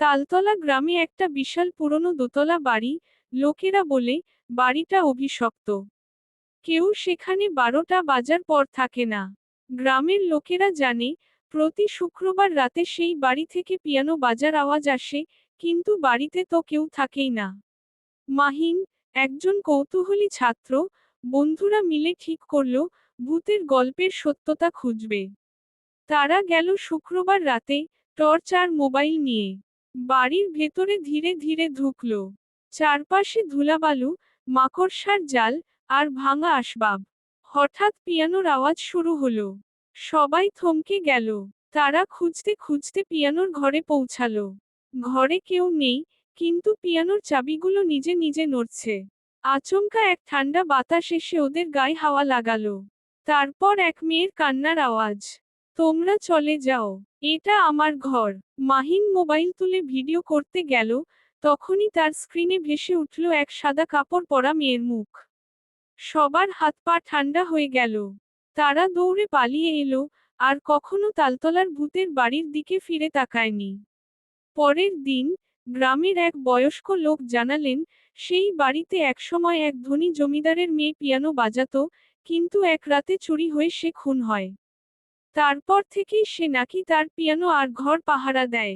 তালতলা গ্রামে একটা বিশাল পুরনো দোতলা বাড়ি, লোকেরা বলে, বাড়িটা অভিশপ্ত। কেউ সেখানে বারোটা বাজার পর থাকে না। গ্রামের লোকেরা জানে, প্রতি শুক্রবার রাতে সেই বাড়ি থেকে পিয়ানো বাজার আওয়াজ আসে, কিন্তু বাড়িতে তো কেউ থাকেই না। মাহিন, একজন কৌতূহলী ছাত্র, বন্ধুরা মিলে ঠিক করল, ভূতের গল্পের সত্যতা খুঁজবে। তারা গেল শুক্রবার রাতে টর্চ আর মোবাইল নিয়ে। বাড়ির ভেতরে ধীরে ধীরে ঢুকলো। চারপাশে ধুলাবালু, মাকড়সার জাল আর ভাঙা আসবাব। হঠাৎ পিয়ানোর আওয়াজ শুরু হলো। সবাই থমকে গেল। তারা খুঁজতে খুঁজতে পিয়ানোর ঘরে পৌঁছালো। ঘরে কেউ নেই, কিন্তু পিয়ানোর চাবিগুলো নিজে নিজে নড়ছে। আচমকা এক ঠান্ডা বাতাস এসে ওদের গায়ে হাওয়া লাগালো। তারপর এক মেয়ের কান্নার আওয়াজ। তোমরা চলে যাও। এটা আমার ঘর। মাহিন মোবাইল তুলে ভিডিও করতে গেল, তখনই তার স্ক্রিনে ভেসে উঠল এক সাদা কাপড় পরা মেয়ের মুখ। সবার হাত পা ঠান্ডা হয়ে গেল। তারা দৌড়ে পালিয়ে এলো, আর কখনো তালতলার ভূতের বাড়ির দিকে ফিরে তাকায়নি। পরের দিন, গ্রামের এক বয়স্ক লোক জানালেন, সেই বাড়িতে একসময় এক ধনী জমিদারের মেয়ে পিয়ানো বাজাত, কিন্তু এক রাতে চুরি হয়ে সে খুন হয়। তারপর থেকেই সে নাকি তার পিয়ানো আর ঘর পাহারা দেয়।